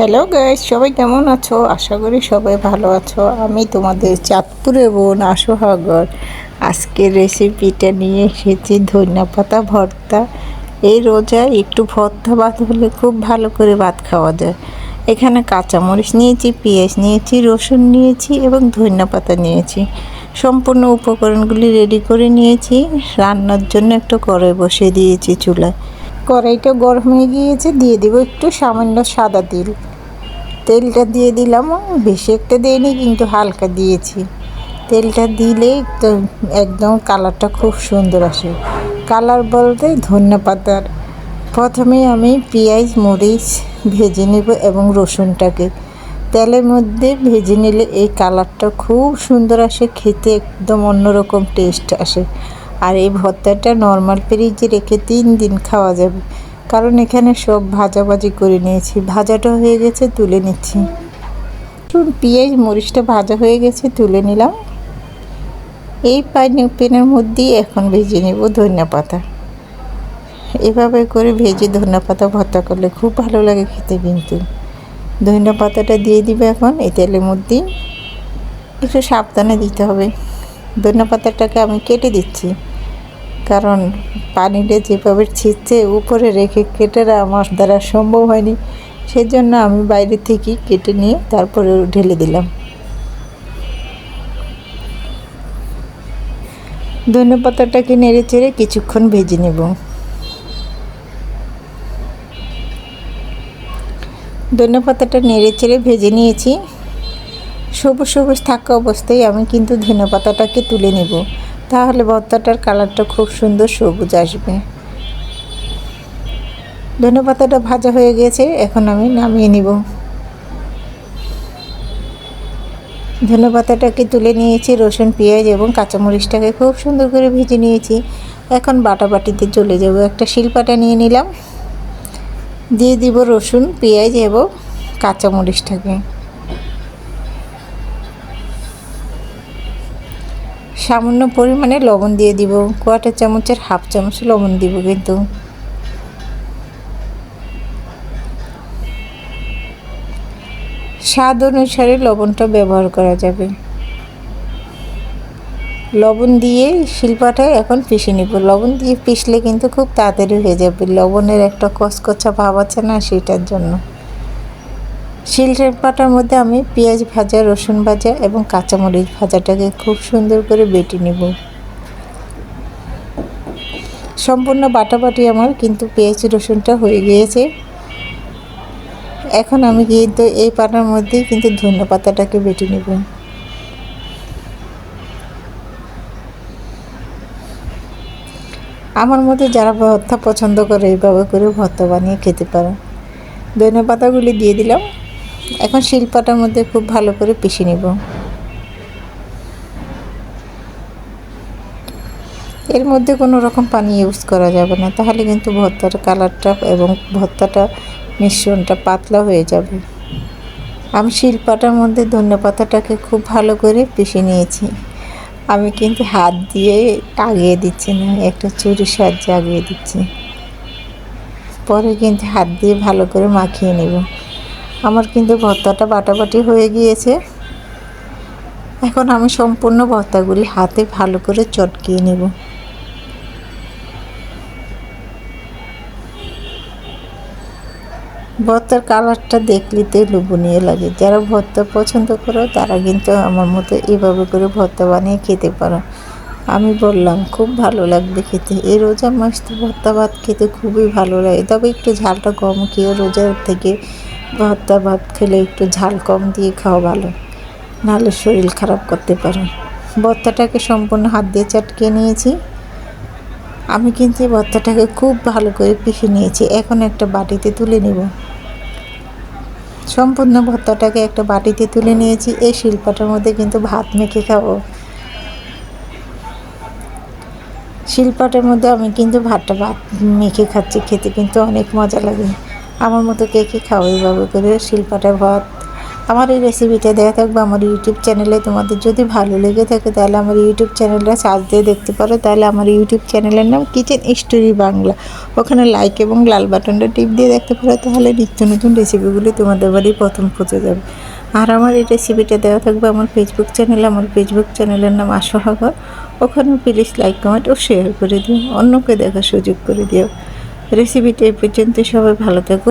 Hello guys সবাই কেমন আছো? আশা করি সবাই ভালো আছো। আমি তোমাদের চাঁদপুরে বোন আশোহাগর। আজকের রেসিপিটা নিয়ে এসেছি ধনিয়া পাতা ভর্তা। এই রোজায় একটু ভর্তা ভাত হলে খুব ভালো করে ভাত খাওয়া যায়। এখানে কাঁচামরিচ নিয়েছি, পেঁয়াজ নিয়েছি, রসুন নিয়েছি এবং ধনিয়া পাতা নিয়েছি। সম্পূর্ণ উপকরণগুলি রেডি করে নিয়েছি। রান্নার জন্য একটা কড়াই বসিয়ে দিয়েছি চুলায়। কড়াইটা গরম হয়ে গিয়েছে, দিয়ে দেবো একটু সামান্য সাদা তেল। তেলটা দিয়ে দিলাম। বেশি একটা দিইনি, কিন্তু হালকা দিয়েছি। তেলটা দিলে তো একদম কালারটা খুব সুন্দর আসে। কালার বলতে ধনিয়া পাতার প্রথমে আমি পেঁয়াজ, মরিচ ভেজে নেব এবং রসুনটাকে। তেলের মধ্যে ভেজে নিলে এই কালারটা খুব সুন্দর আসে, খেতে একদম অন্যরকম টেস্ট আসে। আর এই ভর্তাটা নর্মাল ফ্রিজে রেখে তিন দিন খাওয়া যাবে। কারণ এখানে সব ভাজাভাজি করে নিয়েছি। ভাজাটা হয়ে গেছে, তুলে নিচ্ছি। পেঁয়াজ, মরিচটা ভাজা হয়ে গেছে, তুলে নিলাম। এই পানি পেনের মধ্যেই এখন ভেজে নেব ধনিয়া পাতা। এভাবে করে ভেজে ধনিয়া পাতা ভর্তা করলে খুব ভালো লাগে খেতে কিন্তু। ধনিয়া পাতাটা দিয়ে দিবে এখন এই তেলের মধ্যেই। একটু সাবধানে দিতে হবে। ধনিয়া পাতাটাকে আমি কেটে দিচ্ছি। কারণ পানিটা যেভাবে ছিটছে, উপরে রেখে কেটে আমার দ্বারা সম্ভব হয়নি। সেজন্য আমি বাইরে থেকে কেটে নিয়ে তারপরে ঢেলে দিলাম। ধনে পাতাটাকে নেড়ে চেড়ে কিছুক্ষণ ভেজে নেব। ধনে পাতাটা নেড়ে চেড়ে ভেজে নিয়েছি। সবুজ সবুজ থাকা অবস্থায় আমি কিন্তু ধনে পাতাটাকে তুলে নেব। তাহলে ভর্তাটার কালারটা খুব সুন্দর সবুজ আসবে। ধনে পাতাটা ভাজা হয়ে গেছে, এখন আমি নামিয়ে নিব। ধনে পাতাটাকে তুলে নিয়েছি, রসুন, পেঁয়াজ এবং কাঁচামরিচটাকে খুব সুন্দর করে ভেজে নিয়েছি। এখন বাটা বাটিতে চলে যাব, একটা শিলপাটা নিয়ে নিলাম। দিয়ে দিব রসুন, পেঁয়াজ এবং কাঁচামরিচটাকে। সামান্য পরিমাণে লবণ দিয়ে দিব। কোয়াটার চামচের হাফ চামচ লবণ দিব কিন্তু। স্বাদ অনুসারে লবণটা ব্যবহার করা যাবে। লবণ দিয়ে শিল্পাটায় এখন পিষে নিব। লবণ দিয়ে পিষলে কিন্তু খুব তাড়াতাড়ি হয়ে যাবে। লবণের একটা কচকচা ভাব আছে না, সেটার জন্য। শিলটের পাটার মধ্যে আমি পেঁয়াজ ভাজা, রসুন ভাজা এবং কাঁচামরিচ ভাজাটাকে খুব সুন্দর করে বেটে নেব। সম্পূর্ণ বাটাবাটি আমার কিন্তু পেঁয়াজ, রসুনটা হয়ে গিয়েছে। এখন আমি কিন্তু এই পাটার মধ্যেই কিন্তু ধনে পাতাটাকে বেটে নেব। আমার মধ্যে যারা ভর্তা পছন্দ করে, এইভাবে করে ভর্তা বানিয়ে খেতে পারে। ধনে পাতাগুলি দিয়ে দিলাম। এখন শিলপাটার মধ্যে খুব ভালো করে পিষে নেব। এর মধ্যে কোনো রকম পানি ইউজ করা যাবে না, তাহলে কিন্তু ভর্তার কালারটা এবং ভর্তাটা মিশ্রণটা পাতলা হয়ে যাবে। আমি শিলপাটার মধ্যে ধনে পাতাটাকে খুব ভালো করে পিষে নিয়েছি। আমি কিন্তু হাত দিয়ে আগিয়ে দিচ্ছি না, একটা চুরির সাহায্যে আগিয়ে দিচ্ছি। পরে কিন্তু হাত দিয়ে ভালো করে মাখিয়ে নেব। আমার কিন্তু ভর্তাটা বাটাবাটি হয়ে গিয়েছে। এখন আমি সম্পূর্ণ ভর্তাগুলি হাতে ভালো করে চটকিয়ে নেব। ভর্তার কালারটা দেখলে তো লোভনীয় লাগে। যারা ভর্তা পছন্দ করো, তারা কিন্তু আমার মতো এভাবে করে ভর্তা বানিয়ে খেতে পারো। আমি বললাম, খুব ভালো লাগবে খেতে। এই রোজা মাস তো ভর্তা ভাত খেতে খুবই ভালো লাগে। তবে একটু ঝালটা কম খেয়ে রোজার থেকে ভর্তা ভাত খেলে একটু ঝাল কম দিয়ে খাওয়া ভালো। নাহলে শরীর খারাপ করতে পারে। ভর্তাটাকে সম্পূর্ণ হাত দিয়ে চাটকে নিয়েছি। আমি কিন্তু এই ভর্তাটাকে খুব ভালো করে পিষে নিয়েছি। এখন একটা বাটিতে তুলে নেব। সম্পূর্ণ ভর্তাটাকে একটা বাটিতে তুলে নিয়েছি। এই শিল্পাটার মধ্যে কিন্তু ভাত মেখে খাব। শিলপাটের মধ্যে আমি কিন্তু ভাতটা ভাত মেখে খাচ্ছি। খেতে কিন্তু অনেক মজা লাগে। আমার মতো কে কে খাও এইভাবে করে শিল্পাটা ভাত। আমার এই রেসিপিটা দেওয়া থাকবে আমার ইউটিউব চ্যানেলে তোমাদের যদি ভালো লেগে থাকে তাহলে আমার ইউটিউব চ্যানেলটা সার্চ দিয়ে দেখতে পারো। তাহলে আমার ইউটিউব চ্যানেলের নাম কিচেন স্টোরি বাংলা ওখানে লাইক এবং লাল বাটনটা টিপ দিয়ে দেখতে পারো, তাহলে নিত্য নতুন রেসিপিগুলি তোমাদের বাড়ি প্রথম পৌঁছে যাবে। আর আমার এই রেসিপিটা দেওয়া থাকবে আমার ফেসবুক চ্যানেলে আমার ফেসবুক চ্যানেলের নাম আশাহাগর ওখানেও প্লিজ লাইক কমেন্ট ও শেয়ার করে দিও। অন্যকে দেখার সুযোগ করে দিও। রেসিপিটা পর্যন্ত সবাই ভালো থাকো